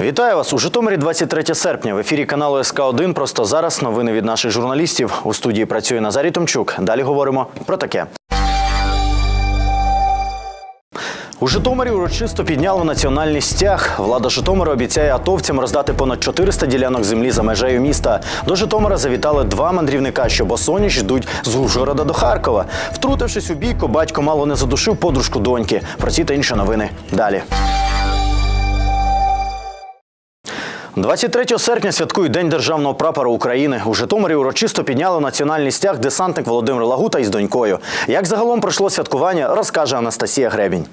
Вітаю вас у Житомирі 23 серпня. В ефірі каналу СК 1 Просто зараз новини від наших журналістів. У студії працює Назарій Томчук. Далі говоримо про таке. У Житомирі урочисто підняли національний стяг. Влада Житомира обіцяє атовцям роздати понад 400 ділянок землі за межею міста. До Житомира завітали два мандрівника, що босоніж йдуть з Ужгорода до Харкова. Втрутившись у бійку, батько мало не задушив подружку доньки. Про ці та інші новини далі. 23 серпня святкують День державного прапора України. У Житомирі урочисто підняли національний стяг десантник Володимир Лагута із донькою. Як загалом пройшло святкування, розкаже Анастасія Гребінь.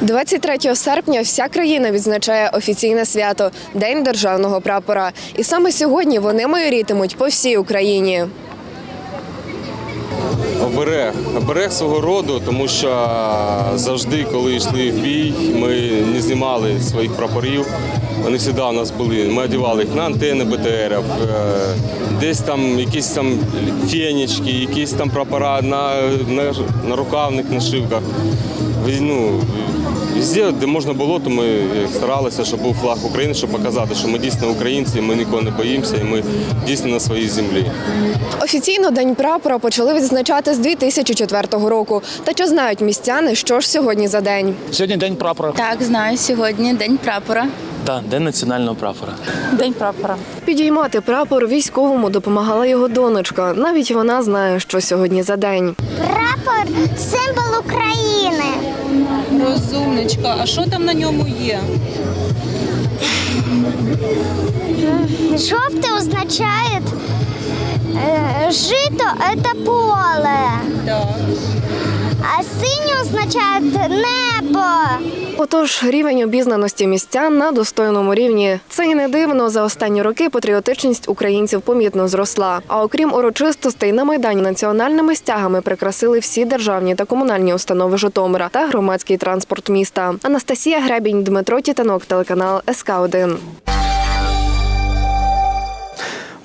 23 серпня вся країна відзначає офіційне свято День державного прапора. І саме сьогодні вони майорітимуть по всій Україні. Оберег, берег свого роду, тому що завжди, коли йшли в бій, ми не знімали своїх прапорів. Вони завжди у нас були. Ми одягали їх на антени БТРів, е, десь там якісь там фенічки, якісь там прапора на, на, на рукавних нашивках. Ну, Везде, де можна було, то ми старалися, щоб був флаг України, щоб показати, що ми дійсно українці, ми нікого не боїмося, і ми дійсно на своїй землі. Офіційно День прапора почали відзначати з 2004 року. Та чи знають містяни, що ж сьогодні за день? Сьогодні день прапора. Так, знаю, сьогодні день прапора. Так, день національного прапора. День прапора. Підіймати прапор військовому допомагала його донечка. Навіть вона знає, що сьогодні за день. Прапор символ України. Розумничка, а що там на ньому є? Жовте означає е, жито це поле, Так. а синє означає небо. Отож, рівень обізнаності містян на достойному рівні. Це і не дивно. За останні роки патріотичність українців помітно зросла. А окрім урочистостей, на майдані національними стягами прикрасили всі державні та комунальні установи Житомира та громадський транспорт міста. Анастасія Гребінь, Дмитро Тітанок, телеканал СК 1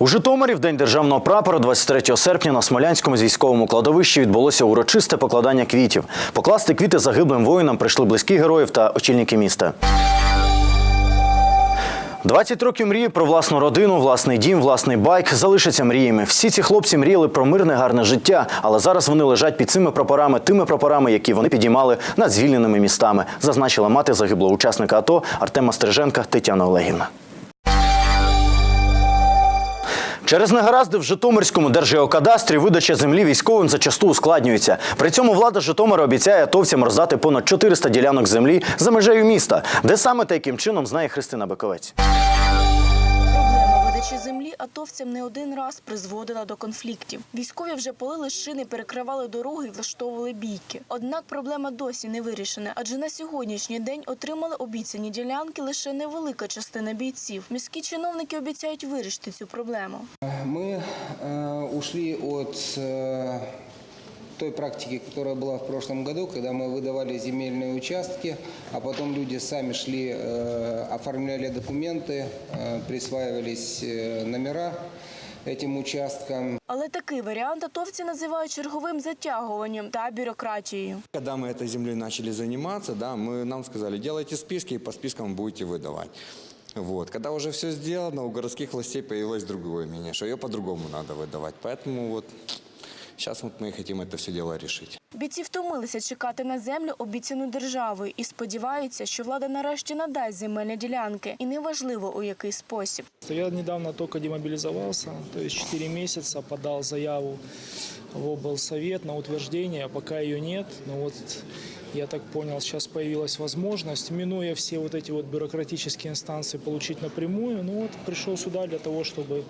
У Житомирі в День державного прапора 23 серпня на Смолянському військовому кладовищі відбулося урочисте покладання квітів. Покласти квіти загиблим воїнам прийшли близькі героїв та очільники міста. 20 років мрії про власну родину, власний дім, власний байк залишаться мріями. Всі ці хлопці мріяли про мирне, гарне життя, але зараз вони лежать під цими прапорами, тими прапорами, які вони підіймали над звільненими містами, зазначила мати загиблого учасника АТО Артема Стриженка Тетяна Олегівна. Через негаразди в Житомирському держгеокадастрі видача землі військовим зачасту ускладнюється. При цьому влада Житомира обіцяє атовцям роздати понад 400 ділянок землі за межею міста, де саме та яким чином знає Христина Бековець Проблема видачі землі атовцям не один раз призводила до конфліктів. Військові вже полили шини, перекривали дороги і влаштовували бійки. Однак проблема досі не вирішена, адже на сьогоднішній день отримали обіцяні ділянки лише невелика частина бійців. Міські чиновники обіцяють вирішити цю проблему. Мы э, ушли от э, той практики, которая была в прошлом году, когда мы выдавали земельные участки, а потом люди сами шли, э, оформляли документы, э, присваивались э, номера этим участкам. Але такий варіант атовці називають черговим затягуванням та бюрократією. Когда мы этой землей начали заниматься, да, мы, нам сказали, делайте списки, и по спискам будете выдавать. Вот. Когда уже все сделано, у городских властей появилось другое мнение, что ее по-другому надо выдавать. Поэтому вот сейчас вот мы хотим это все дело решить. Бійці втомилися чекати на землю, обіцяну державою, і сподіваються, що влада нарешті надасть земельні ділянки, і неважливо у який спосіб. Я недавно только демобилизовался, то есть 4 месяца подал заяву в облсовет на утверждение, пока ее нет. Но вот я так понял, сейчас появилась возможность, минуя все вот эти вот бюрократические инстанции, получить напрямую. Ну вот пришел сюда для того, чтобы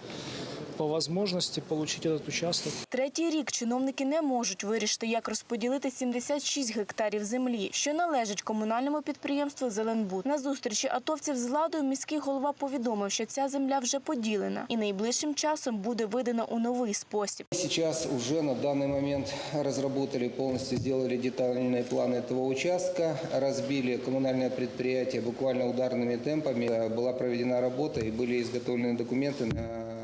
по возможности получить этот участок. Третій рік чиновники не можуть вирішити, як розподілити 76 гектарів землі, що належить комунальному підприємству Зеленбуд. На зустрічі атовців з владою міський голова повідомив, що ця земля вже поділена і найближчим часом буде видана у новий спосіб. Сейчас уже на данный момент разработали, полностью сделали детальные планы этого участка, разбили коммунальное предприятие буквально ударными темпами. Э, Была проведена работа и были изготовлены документы на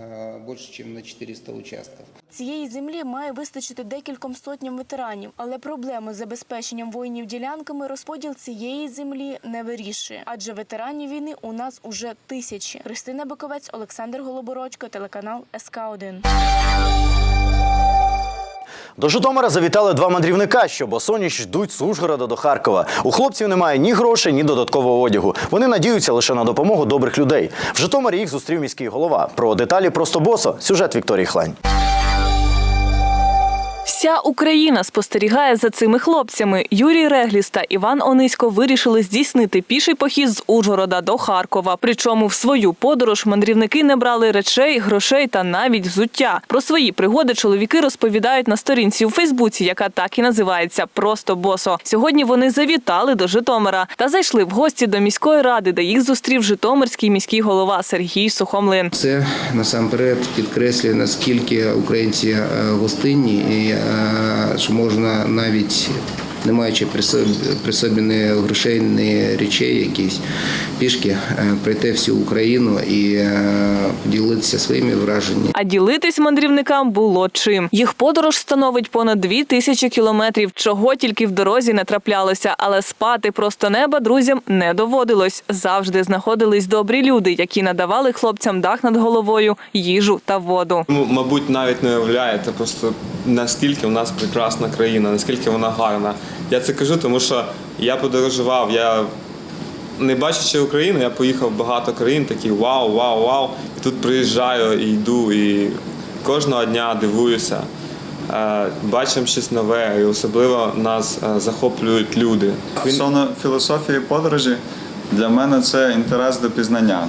больше, ніж на 400 участків. Цієї землі має вистачити декільком сотням ветеранів, але проблему з забезпеченням воїнів ділянками розподіл цієї землі не вирішує. Адже ветеранів війни у нас уже тисячі. Христина Биковець, Олександр Голобородько, телеканал СК 1 До Житомира завітали два мандрівника, що босоніч йдуть з Ужгорода до Харкова. У хлопців немає ні грошей, ні додаткового одягу. Вони надіються лише на допомогу добрих людей. В Житомирі їх зустрів міський голова. Про деталі просто босо. Сюжет Вікторії Хлань. Вся Україна спостерігає за цими хлопцями. Юрій Регліс та Іван Онисько вирішили здійснити піший похід з Ужгорода до Харкова. Причому в свою подорож мандрівники не брали речей, грошей та навіть взуття. Про свої пригоди чоловіки розповідають на сторінці у Фейсбуці, яка так і називається Просто босо. Сьогодні вони завітали до Житомира та зайшли в гості до міської ради, де їх зустрів Житомирський міський голова Сергій Сухомлин. Це насамперед підкреслює, наскільки українці е, гостинні, і е, що можна навіть не маючи при собі, при собі ні грошей, ні речей, якісь пішки, е, пройти всю Україну і е, поділитися своїми враженнями. А ділитись мандрівникам було чим. Їх подорож становить понад дві тисячі кілометрів, чого тільки в дорозі не траплялося, але спати просто неба друзям не доводилось. Завжди знаходились добрі люди, які надавали хлопцям дах над головою, їжу та воду. М- Мабуть, навіть не уявляєте просто наскільки у нас прекрасна країна, наскільки вона гарна. Я це кажу, тому що я подорожував, я не бачачи Україну, я поїхав в багато країн, такий вау, вау, вау. І тут приїжджаю і йду, і кожного дня дивуюся. Е, Бачимо щось нове, і особливо нас е, захоплюють люди. Стосовно філософії подорожі, для мене це інтерес до пізнання.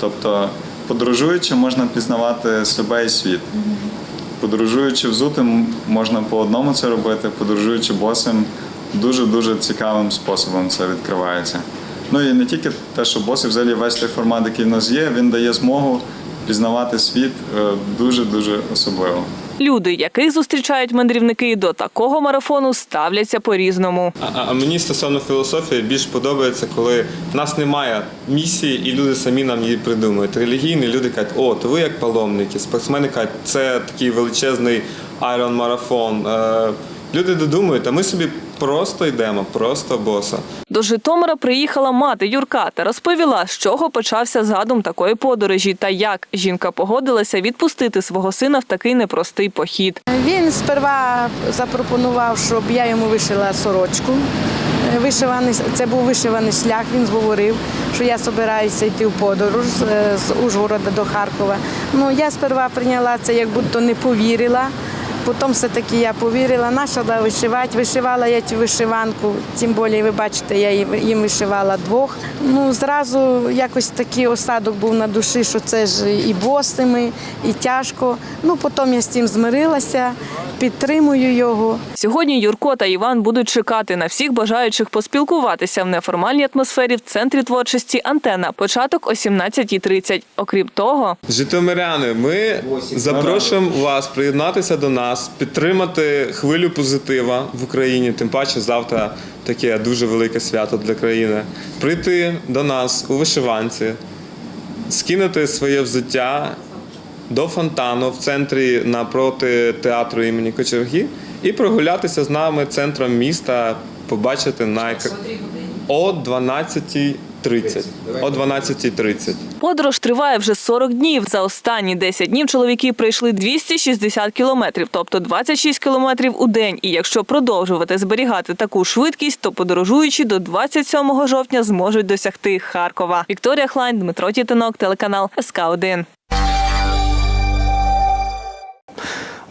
Тобто, подорожуючи, можна пізнавати себе і світ. Подорожуючи взутим, можна по одному це робити, подорожуючи босим, дуже-дуже цікавим способом це відкривається. Ну і не тільки те, що боси, взагалі весь той формат, який в нас є, він дає змогу пізнавати світ е, дуже-дуже особливо. Люди, яких зустрічають мандрівники, до такого марафону ставляться по-різному. А, а мені стосовно філософії більш подобається, коли в нас немає місії, і люди самі нам її придумують. Релігійні люди кажуть, о, то ви як паломники, спортсмени кажуть, це такий величезний айрон марафон. Е, люди додумують, а ми собі просто йдемо, просто боса. До Житомира приїхала мати Юрка та розповіла, з чого почався задум такої подорожі та як жінка погодилася відпустити свого сина в такий непростий похід. Він сперва запропонував, щоб я йому вишила сорочку. Е, Вишиваний, це був вишиваний шлях. Він говорив, що я збираюся йти в подорож з, е, з Ужгорода до Харкова. Ну я сперва прийняла це, як будто не повірила. Потім все-таки я повірила, почала вишивати. Вишивала я цю вишиванку, тим більше, ви бачите, я їм- вишивала двох. Ну, зразу якось такий осадок був на душі, що це ж і босими, і тяжко. Ну, потім я з цим змирилася, підтримую його. Сьогодні Юрко та Іван будуть чекати на всіх бажаючих поспілкуватися в неформальній атмосфері в центрі творчості Антена. Початок о 17.30. Окрім того, Житомиряни, ми запрошуємо вас приєднатися до нас, підтримати хвилю позитива в Україні. Тим паче завтра таке дуже велике свято для країни. Прийти до нас у вишиванці, скинути своє взуття до фонтану в центрі напроти театру імені Кочергі і прогулятися з нами центром міста, побачити на о 12.30. О 12.30. подорож триває вже 40 днів. За останні 10 днів чоловіки пройшли 260 кілометрів, тобто 26 кілометрів у день. І якщо продовжувати зберігати таку швидкість, то подорожуючі до 27 жовтня зможуть досягти Харкова. Вікторія Хлайн, Дмитро Тітинок, телеканал СК 1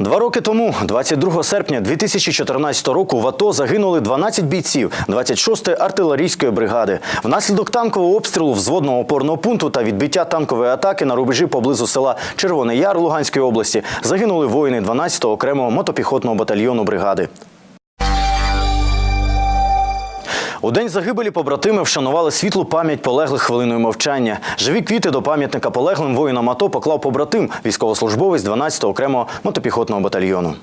Два роки тому, 22 серпня 2014 року, в АТО загинули 12 бійців 26-ї артилерійської бригади. Внаслідок танкового обстрілу взводного опорного пункту та відбиття танкової атаки на рубежі поблизу села Червоний Яр Луганської області загинули воїни 12-го окремого мотопіхотного батальйону бригади. У день загибелі побратими вшанували світлу пам'ять полеглих хвилиною мовчання. Живі квіти до пам'ятника полеглим воїнам АТО поклав побратим, військовослужбовець 12-го окремого мотопіхотного батальйону.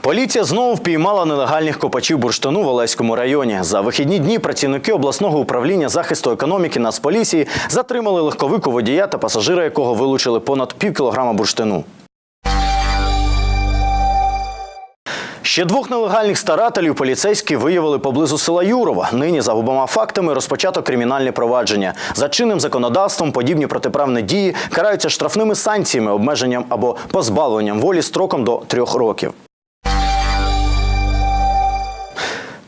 Поліція знову впіймала нелегальних копачів бурштину в Олеському районі. За вихідні дні працівники обласного управління захисту економіки Нацполіції затримали легковику водія та пасажира, якого вилучили понад пів кілограма бурштину. Ще двох нелегальних старателів поліцейські виявили поблизу села Юрова. Нині за обома фактами розпочато кримінальне провадження. За чинним законодавством подібні протиправні дії караються штрафними санкціями, обмеженням або позбавленням волі строком до трьох років.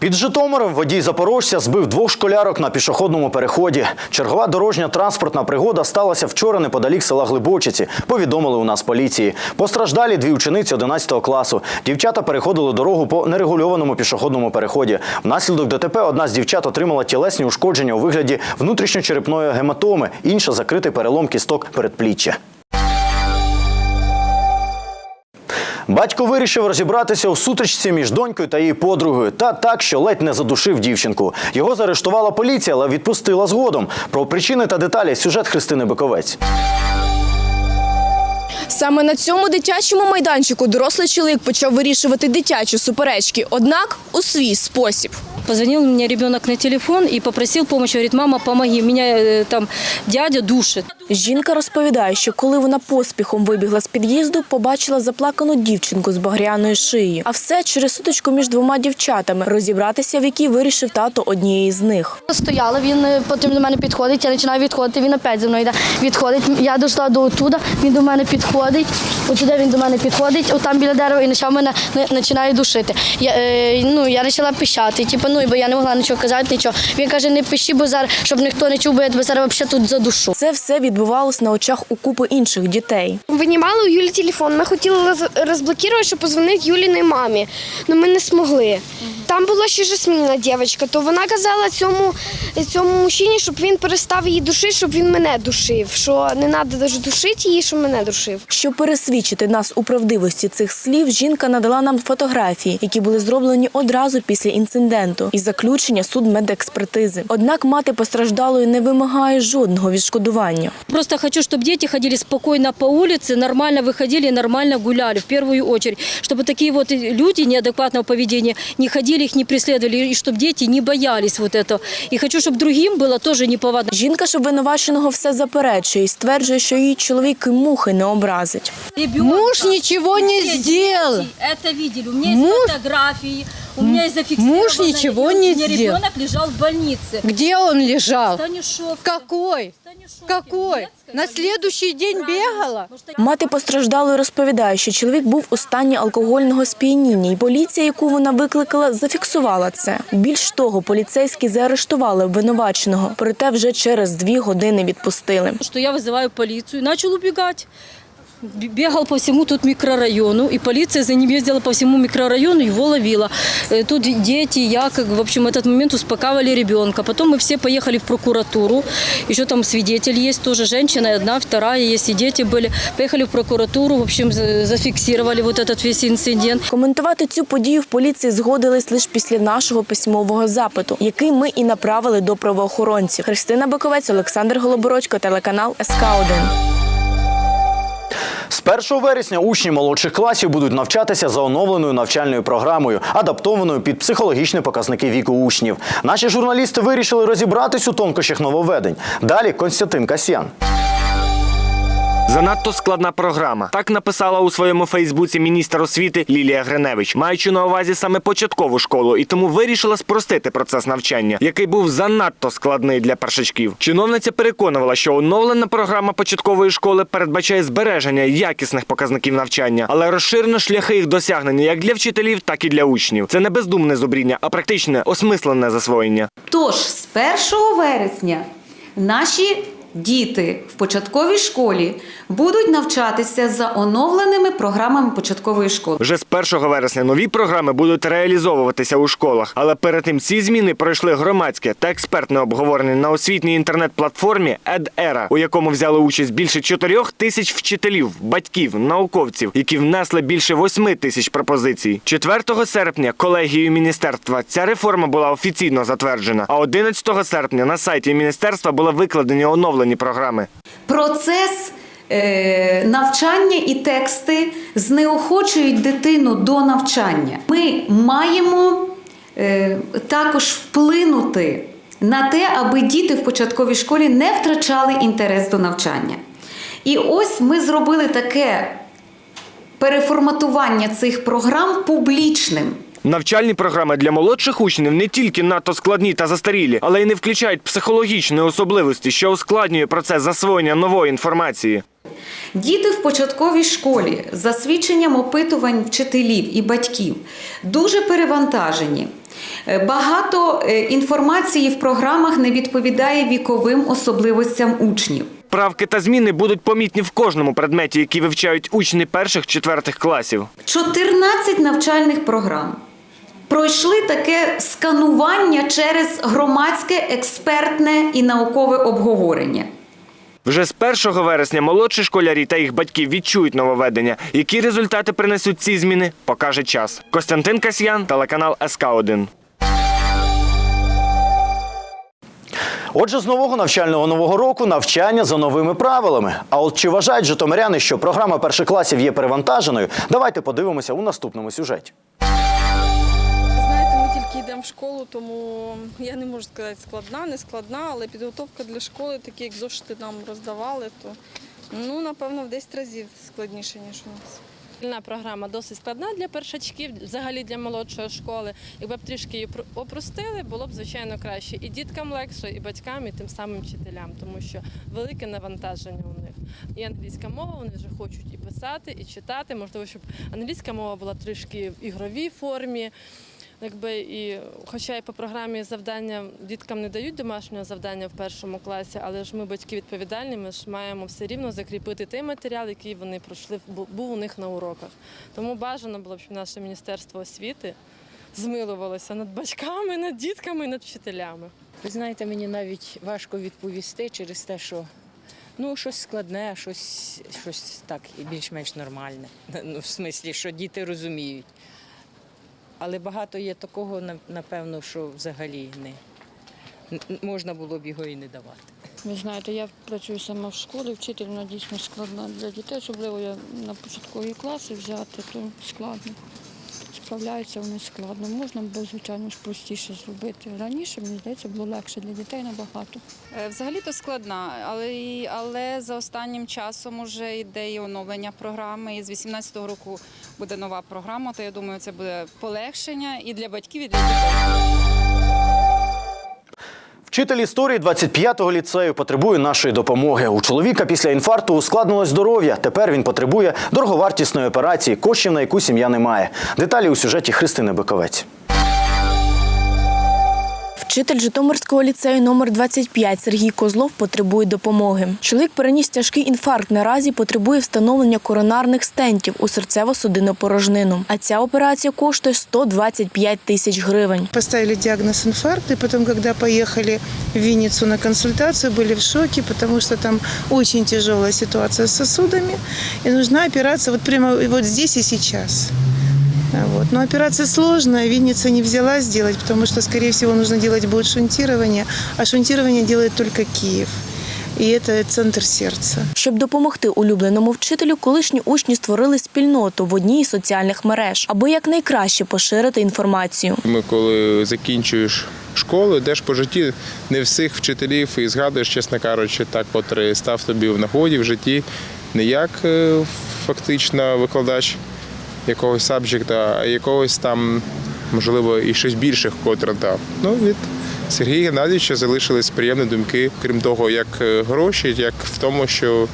Під Житомиром водій запорожця збив двох школярок на пішохідному переході. Чергова дорожня транспортна пригода сталася вчора неподалік села Глибочиці. Повідомили у нас поліції. Постраждалі дві учениці 11 класу. Дівчата переходили дорогу по нерегульованому пішохідному переході. Внаслідок ДТП одна з дівчат отримала тілесні ушкодження у вигляді внутрішньочерепної гематоми, інша закритий перелом кісток передпліччя. Батько вирішив розібратися у сутичці між донькою та її подругою, та так, що ледь не задушив дівчинку. Його заарештувала поліція, але відпустила згодом. Про причини та деталі сюжет Христини Биковець. Саме на цьому дитячому майданчику дорослий чоловік почав вирішувати дитячі суперечки, однак у свій спосіб. Позвонил мне ребенок на телефон и попросил помощи. Говорит, мама, помоги, меня э, там дядя душит. Жінка розповідає, що коли вона поспіхом вибігла з під'їзду, побачила заплакану дівчинку з багряною шиї. А все через сутичку між двома дівчатами, розібратися в якій вирішив тато однієї з них. Стояла, він е, потім до мене підходить, я починаю відходити, він опять зі мною йде. Відходить, я дійшла до отуда, він до мене підходить, отуди він до мене підходить, отам біля дерева і почав мене не- починає душити. Я, е, ну, я почала пищати, типу, ну, бо я не могла нічого казати, нічого. Він каже, не пиши, бо зараз, щоб ніхто не чув, бо я тебе зараз взагалі тут задушу. Це все відбувалось на очах у купи інших дітей. Винімали у Юлі телефон. Ми хотіли розблокувати, щоб позвонити Юліній мамі. але ми не змогли. Там була ще Жасміна дівчинка, то вона казала цьому, цьому мужчині, щоб він перестав її душити, щоб він мене душив. Що не треба душити її, щоб мене душив. Щоб пересвідчити нас у правдивості цих слів, жінка надала нам фотографії, які були зроблені одразу після інциденту, і заключення судмедекспертизи. Однак мати постраждалої не вимагає жодного відшкодування. Просто хочу, чтобы дети ходили спокойно по улице, нормально выходили, нормально гуляли, в первую очередь. Чтобы такие вот люди неадекватного поведения не ходили, их не преследовали, и чтобы дети не боялись вот этого. И хочу, чтобы другим было тоже неповадно. Жінка ж обвинуваченого все заперечує і стверджує, що її чоловік і мухи не образить. Муж ничего не сделал. Это видели. У меня есть фотографии, у меня есть зафиксировано. Муж ничего не У меня сделал. ребенок лежал в больнице. Где он лежал? Станишов. Какой? Какой? На следующий день бегала? Мати постраждалої розповідає, що чоловік був у стані алкогольного сп'яніння, і поліція, яку вона викликала, зафіксувала це. Більш того, поліцейські заарештували обвинуваченого, проте вже через дві години відпустили. Что я вызываю полицию, начал убегать. Б- Бегал по всему тут микрорайону, и полиция за ним ездила по всему микрорайону, его ловила. Э, Тут дети, я, как, в общем, этот момент успокаивали ребенка. Потом мы все поехали в прокуратуру. Еще там свидетель есть тоже, женщина одна, вторая есть, и дети были. Поехали в прокуратуру, в общем, за- зафиксировали вот этот весь инцидент. Коментувати цю подію в поліції згодились лише після нашого письмового запиту, який ми і направили до правоохоронців. Христина Боковець, Олександр Голобородько, телеканал СК 1 з 1 вересня учні молодших класів будуть навчатися за оновленою навчальною програмою, адаптованою під психологічні показники віку учнів. Наші журналісти вирішили розібратись у тонкощах нововведень. Далі Константин Касьян. Занадто складна програма. Так написала у своєму Фейсбуці міністр освіти Лілія Гриневич, маючи на увазі саме початкову школу, і тому вирішила спростити процес навчання, який був занадто складний для першачків. Чиновниця переконувала, що оновлена програма початкової школи передбачає збереження якісних показників навчання, але розширено шляхи їх досягнення як для вчителів, так і для учнів. Це не бездумне зубріння, а практичне осмислене засвоєння. Тож з 1 вересня наші діти в початковій школі будуть навчатися за оновленими програмами початкової школи. Вже з 1 вересня нові програми будуть реалізовуватися у школах, але перед тим ці зміни пройшли громадське та експертне обговорення на освітній інтернет-платформі EdEra, у якому взяли участь більше 4 тисяч вчителів, батьків, науковців, які внесли більше 8 тисяч пропозицій. 4 серпня колегією міністерства ця реформа була офіційно затверджена. А 11 серпня на сайті міністерства були викладені оновлені програми. Процес е, навчання і тексти знеохочують дитину до навчання. Ми маємо е, також вплинути на те, аби діти в початковій школі не втрачали інтерес до навчання. І ось ми зробили таке переформатування цих програм публічним. Навчальні програми для молодших учнів не тільки надто складні та застарілі, але й не включають психологічні особливості, що ускладнює процес засвоєння нової інформації. Діти в початковій школі, за свідченням опитувань вчителів і батьків, дуже перевантажені. Е, Багато е, інформації в програмах не відповідає віковим особливостям учнів. Правки та зміни будуть помітні в кожному предметі, який вивчають учні перших-четвертих класів. 14 навчальних програм пройшли таке сканування через громадське, експертне і наукове обговорення. Вже з 1 вересня молодші школярі та їх батьки відчують нововведення. Які результати принесуть ці зміни, покаже час. Костянтин Касьян, телеканал СК 1 Отже, з нового навчального нового року навчання за новими правилами. А от чи вважають житомиряни, що програма перших класів є перевантаженою? Давайте подивимося у наступному сюжеті. В школу, тому я не можу сказати складна, не складна, але підготовка для школи, такі як зошити нам роздавали, то ну, напевно, в 10 разів складніше, ніж у нас. Шкільна програма досить складна для першачків, взагалі для молодшої школи. Якби б трішки її про- опростили, було б звичайно краще і діткам легше, і батькам, і тим самим вчителям, тому що велике навантаження у них. І англійська мова, вони вже хочуть і писати, і читати. Можливо, щоб англійська мова була трішки в ігровій формі. Якби і, хоча і по програмі завдання діткам не дають домашнього завдання в першому класі, але ж ми батьки відповідальні, ми ж маємо все рівно закріпити той матеріал, який вони пройшли, був у них на уроках. Тому бажано було б, щоб наше міністерство освіти змилувалося над батьками, над дітками, над вчителями. Ви знаєте, мені навіть важко відповісти через те, що ну, щось складне, щось, щось так і більш-менш нормальне. Ну, в смислі, що діти розуміють. Але багато є такого, напевно, що взагалі не можна було б його і не давати. Ви знаєте, я працюю сама в школі, вчитель вона дійсно складна для дітей, особливо я на початкові класи взяти, то складно. Справляються вони складно. Можна було, звичайно, ж простіше зробити. Раніше, мені здається, було легше для дітей набагато. Е, Взагалі-то складна, але, але за останнім часом вже йде і оновлення програми. І з 18-го року буде нова програма, то я думаю, це буде полегшення і для батьків, і для дітей. Вчитель історії 25-го ліцею потребує нашої допомоги. У чоловіка після інфаркту ускладнилось здоров'я. Тепер він потребує дороговартісної операції, коштів на яку сім'я не має. Деталі у сюжеті Христини Биковець. Вчитель Житомирського ліцею номер 25 Сергій Козлов потребує допомоги. Чоловік переніс тяжкий інфаркт. Наразі потребує встановлення коронарних стентів у серцево-судинну порожнину. А ця операція коштує 125 тисяч гривень. Поставили диагноз инфаркт, и потом, когда поехали в Винницу на консультацию, были в шоке, потому что там очень тяжелая ситуация с сосудами, и нужна операция вот прямо вот здесь и сейчас. Вот. Но операция сложная, Винница не взяла сделать, потому что, скорее всего, нужно делать будет шунтирование, а шунтирование делает только Киев. И это центр сердца. Щоб допомогти улюбленому вчителю, колишні учні створили спільноту в одній із соціальних мереж, аби якнайкраще поширити інформацію. Ми коли закінчуєш школу, йдеш по житті, не всіх вчителів і згадуєш, чесно кажучи, так, котрий став тобі в нагоді в житті, не як е, фактично викладач якогось сабжекта, а якогось там, можливо, і щось більше, котре дав. Ну, від Сергія Геннадійовича залишились приємні думки, крім того, як е, гроші, як в тому, що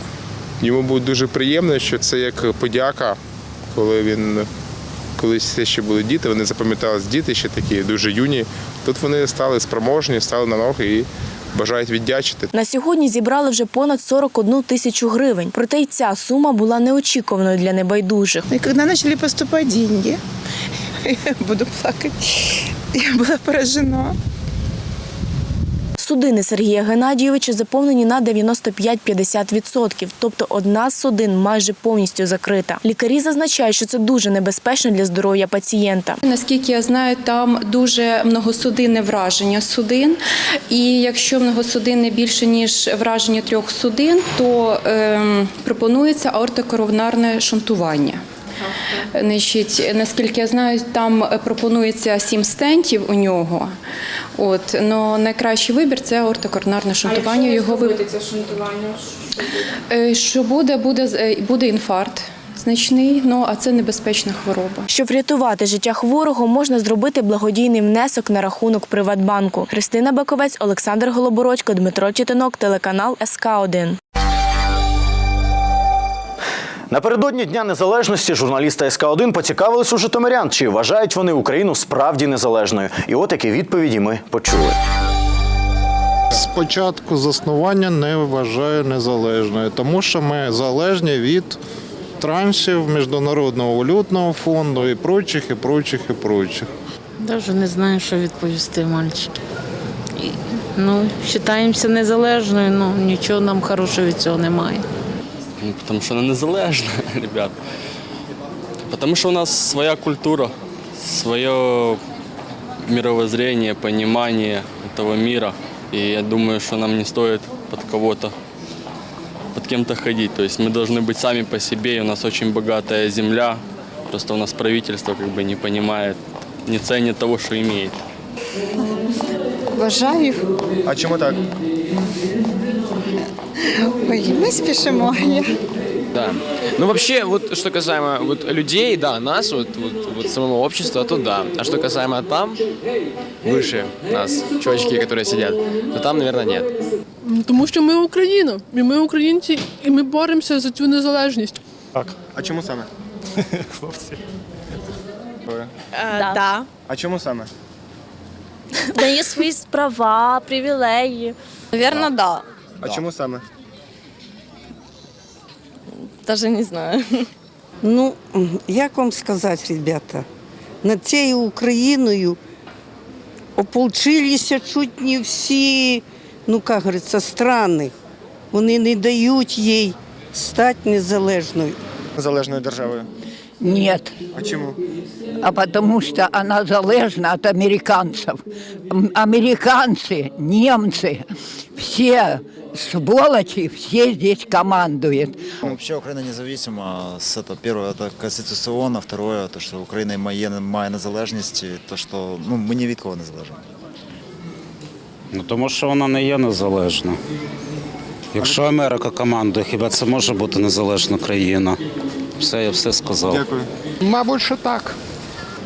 йому буде дуже приємно, що це як подяка, коли він колись це ще були діти, вони запам'ятались діти ще такі дуже юні. Тут вони стали спроможні, стали на ноги і бажають віддячити. На сьогодні зібрали вже понад 41 тисячу гривень. Проте й ця сума була неочікуваною для небайдужих. І коли почали поступати гроші, я буду плакати. я була поражена. Судини Сергія Геннадійовича заповнені на 95-50%, тобто одна з судин майже повністю закрита. Лікарі зазначають, що це дуже небезпечно для здоров'я пацієнта. Наскільки я знаю, там дуже многосудинне враження судин. І якщо многосудинне більше ніж враження трьох судин, то ем, пропонується аортокоронарне шунтування. Значить, наскільки я знаю, там пропонується сім стентів у нього. От, но найкращий вибір це аортокоронарне шунтування. Його ви... це шунтування? Е, Що буде, буде, е, буде інфаркт значний, ну а це небезпечна хвороба. Щоб врятувати життя хворого, можна зробити благодійний внесок на рахунок Приватбанку. Христина Баковець, Олександр Голобородько, Дмитро Тітинок, телеканал СК 1 Напередодні Дня Незалежності журналісти СК1 поцікавились у житомирян, чи вважають вони Україну справді незалежною. І от які відповіді ми почули. Спочатку заснування не вважаю незалежною, тому що ми залежні від траншів Міжнародного валютного фонду і прочих, і прочих, і прочих. Даже не знаю, що відповісти, мальчики. Ну, вважаємося незалежною, ну нічого нам хорошого від цього немає. Ну, Потому что она незалежна, ребят. Потому что у нас своя культура, свое мировоззрение, понимание этого мира. И я думаю, что нам не стоит под кого-то, под кем-то ходить. То есть мы должны быть сами по себе, и у нас очень богатая земля. Просто у нас правительство как бы не понимает, не ценит того, что имеет. Вважаю. А чому так? Ой, ми спішимо. Да. Ну вообще, вот что касаемо вот людей, да, нас, вот, вот, вот самого общества, то да. А что касаемо там, выше нас, чувачки, которые сидят, то там, наверное, нет. Тому що ми Україна, і ми українці, і ми боремося за цю незалежність. Так. А чому саме? Хлопці. Да. да. А чому саме? Дає свої права, привілеї. Наверно, да. А чому саме? Даже не знаю. Ну, як вам сказати, ребята, над цією Україною ополчилися чуть не всі, ну, як говориться, страни. Вони не дають їй стати незалежною. Незалежною державою. Нет, А чому? а потому что она залежна от американцев. М, Американцы, немцы, все сволочи, все здесь командуют. Вообще Украина независима. С это первое это конституционно, второе то, что Украина має, має незалежність, і то що ну ми ні від кого не залежимо. Ну тому що вона не є незалежна. Якщо Америка командує, хіба це може бути незалежна країна? Все, я все сказав. Дякую. Мабуть, що так.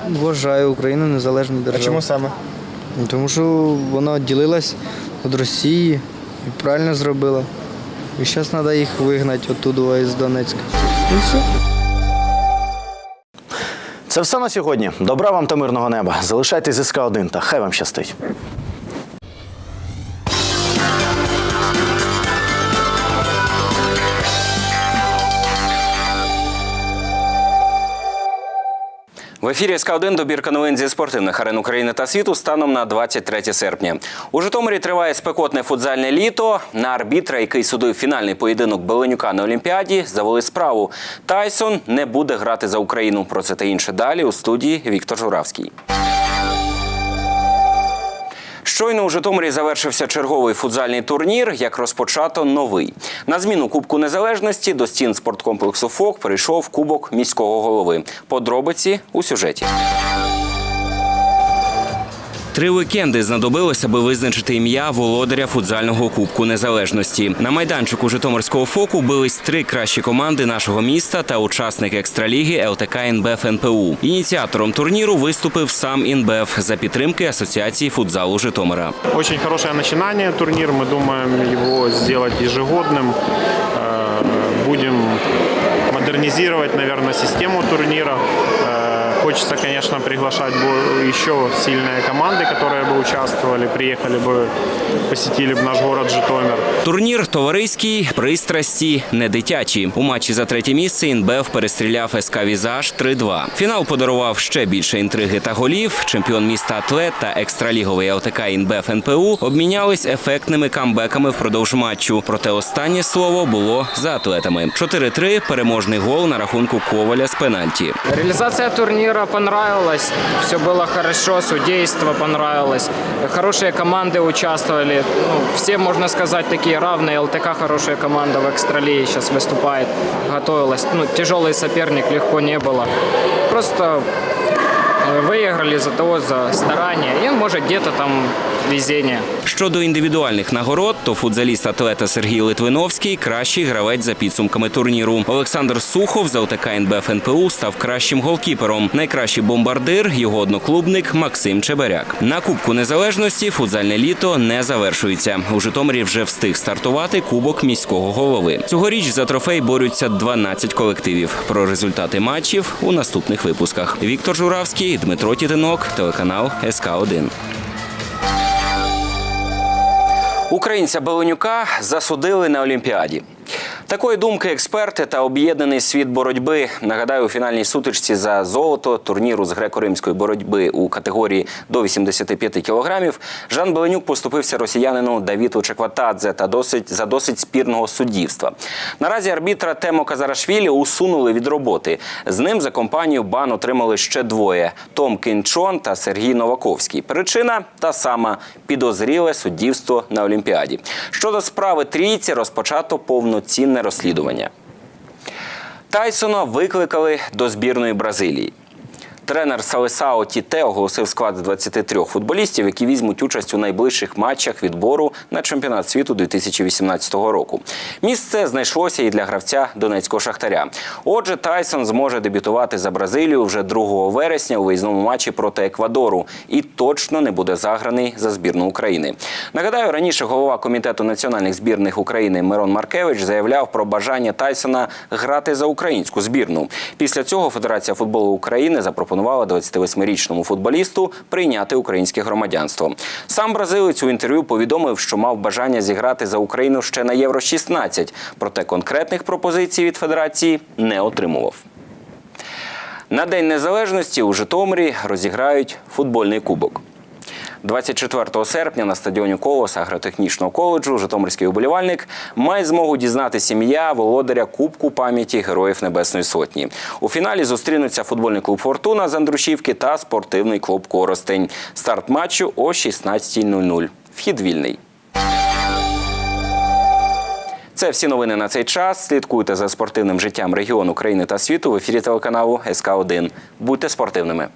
Вважаю Україну незалежною А державою. чому саме? Ну, Тому що вона відділилась від Росії і правильно зробила. І зараз треба їх вигнати оттуда із Донецька. І все. Це все на сьогодні. Добра вам та мирного неба. Залишайтесь з СК 1 та хай вам щастить. В ефірі СК 1 добірка новин зі спортивних арен України та світу станом на 23 серпня. У Житомирі триває спекотне футзальне літо. На арбітра, який судив фінальний поєдинок Беленюка на Олімпіаді, завели справу. Тайсон не буде грати за Україну. Про це та інше далі у студії Віктор Журавський. Щойно у Житомирі завершився черговий футзальний турнір, як розпочато новий. На зміну Кубку Незалежності до стін спорткомплексу ФОК прийшов Кубок міського голови. Подробиці у сюжеті. Три вікенди знадобилось, аби визначити ім'я володаря футзального кубку незалежності. На майданчику Житомирського фоку бились три кращі команди нашого міста та учасник екстраліги ЛТК ІНБФ НПУ. Ініціатором турніру виступив сам ІНБФ за підтримки Асоціації футзалу Житомира. Очень хорошее начинание турнир. Мы думаем его сделать ежегодным. Э, Будем модернизировать, наверное, систему турнира. Э, Хочется, конечно, приглашать бы еще сильные команды, которые бы участвовали, приехали бы, посетили бы наш город Житомир. Турнір товариський, пристрасті, не дитячі. У матчі за третє місце Інбев перестріляв СК Візаж 3-2. Фінал подарував ще більше інтриги та голів. Чемпіон міста Атлет та екстраліговий ЛТК Інбев НПУ обмінялись ефектними камбеками впродовж матчу. Проте останнє слово було за атлетами. 4-3 – переможний гол на рахунку Коваля з пенальті. Реализация турнира понравилась, все было хорошо, судейство понравилось, хорошие команды участвовали, ну, все, можно сказать, такие равные, ЛТК хорошая команда в Экстралии сейчас выступает, готовилась, ну, тяжелый соперник, легко не было, просто э, выиграли за того, за старание, и, может, где-то там везение. Щодо індивідуальних нагород, то футзаліст атлета Сергій Литвиновський кращий гравець за підсумками турніру. Олександр Сухов з ЛТК НБФ НПУ став кращим голкіпером. Найкращий бомбардир його одноклубник Максим Чеберяк. На Кубку Незалежності футзальне літо не завершується. У Житомирі вже встиг стартувати Кубок міського голови. Цьогоріч за трофей борються 12 колективів. Про результати матчів у наступних випусках. Віктор Журавський, Дмитро Тітинок, телеканал СК 1 Українця Беленюка засудили на Олімпіаді. Такої думки експерти та об'єднаний світ боротьби. Нагадаю, у фінальній сутичці за золото турніру з греко-римської боротьби у категорії до 85 кілограмів Жан Беленюк поступився росіянину Давіду Чекватадзе та досить за досить спірного суддівства. Наразі арбітра Темо Казарашвілі усунули від роботи. З ним за компанію бан отримали ще двоє: Том Кінчон та Сергій Новаковський. Причина та сама підозріле суддівство на Олімпіаді. Щодо справи трійці, розпочато повноцінне розслідування. Тайсона викликали до збірної Бразилії. Тренер Салесао Тіте оголосив склад з 23 футболістів, які візьмуть участь у найближчих матчах відбору на чемпіонат світу 2018 року. Місце знайшлося і для гравця донецького шахтаря. Отже, Тайсон зможе дебютувати за Бразилію вже 2 вересня у виїзному матчі проти Еквадору і точно не буде заграний за збірну України. Нагадаю, раніше голова комітету національних збірних України Мирон Маркевич заявляв про бажання Тайсона грати за українську збірну. Після цього Федерація футболу України запропонувала 28-річному футболісту прийняти українське громадянство. Сам бразилець у інтерв'ю повідомив, що мав бажання зіграти за Україну ще на Євро 16 проте конкретних пропозицій від федерації не отримував. На День Незалежності у Житомирі розіграють футбольний кубок. 24 серпня на стадіоні Колос агротехнічного коледжу Житомирський уболівальник має змогу дізнати сім'я володаря Кубку пам'яті Героїв Небесної Сотні. У фіналі зустрінуться футбольний клуб Фортуна з Андрушівки та спортивний клуб Коростень. Старт матчу о 16.00. Вхід вільний. Це всі новини на цей час. Слідкуйте за спортивним життям регіону, країни та світу в ефірі телеканалу СК 1 Будьте спортивними.